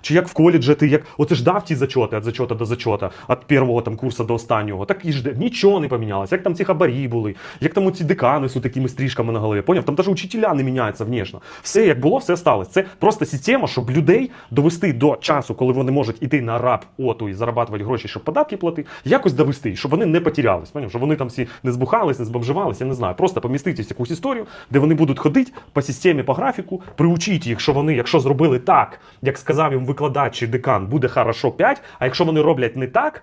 чи як в коледжі ти як оце ж дав ті зачоти від зачота до зачота, від першого там курсу до останнього. Так і ж нічого не помінялося. Як там ці хабарі були, як там ці декани з такими стрижками на голові. Поняв? Там навіть учителя не міняються внешне. Все як було, все сталося. Це просто система, щоб людей довести до часу, коли вони можуть іти на раб оту і зарабатувати гроші, щоб податки платити, якось довести, щоб вони не потерялись. Поняв? Щоб вони там всі не збухались, не збомжувались, я не знаю. Просто поміститись в якусь історію, де вони будуть ходити по системі, по графіку, приучіть їх, що вони, якщо зробили так, як сказав їм викладач чи декан, буде хорошо 5, а якщо вони роблять не так,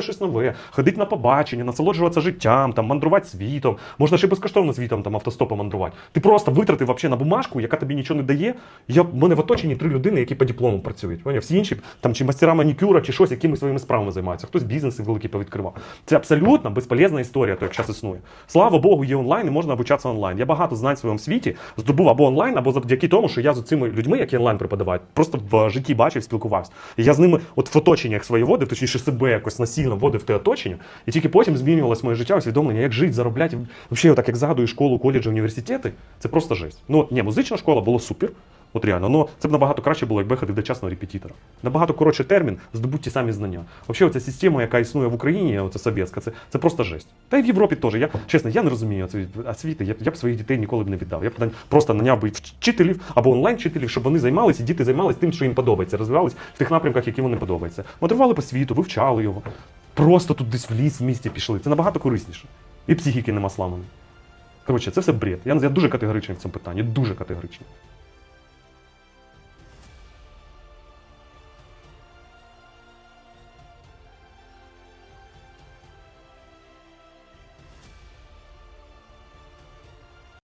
щось нове, ходити на побачення, насолоджуватися життям, там мандрувати світом. Можна ще безкоштовно світом там автостопом мандрувати. Ти просто витратив вообще на бумажку, яка тобі нічого не дає. Я в мене в оточенні три людини, які по диплому працюють. Поняв? Всі інші там чи мастера манікюра, чи щось, якимись своїми справами займаються. Хтось бізнеси великі повідкривав. Це абсолютно безполезна історія, то як зараз існує. Слава Богу, є онлайн і можна обучатися онлайн. Я багато знань в своєму світі здобув або онлайн, або завдяки тому, що я з цими людьми, які онлайн преподавають, просто в житті бачив, спілкувався. І я з ними от в оточеннях своє вводив, точніше себе якось насильно вводив те оточення. І тільки потім змінювалось моє життя, усвідомлення, як жити, заробляти. Взагалі, так як згадую школу, коледжі, університети, це просто жесть. Ну, ні, музична школа було супер. От реально, ну це б набагато краще було, якби ходив до частного репетитора. Набагато коротше термін, здобуть ті самі знання. Взагалі, оця система, яка існує в Україні, оця совєтська, це, це просто жесть. Та й в Європі теж. Я чесно, я не розумію освіти. Я, я б своїх дітей ніколи б не віддав. Я б просто наняв би вчителів або онлайн-вчителів, щоб вони займалися, і діти займалися тим, що їм подобається, розвивались в тих напрямках, які вони подобаються. Мандрували по світу, вивчали його. Просто тут десь в ліс в місті пішли. Це набагато корисніше. І психіки нема сламаної. Коротше, це все бред. Я, я дуже категоричний в цьому питанні, дуже категоричний.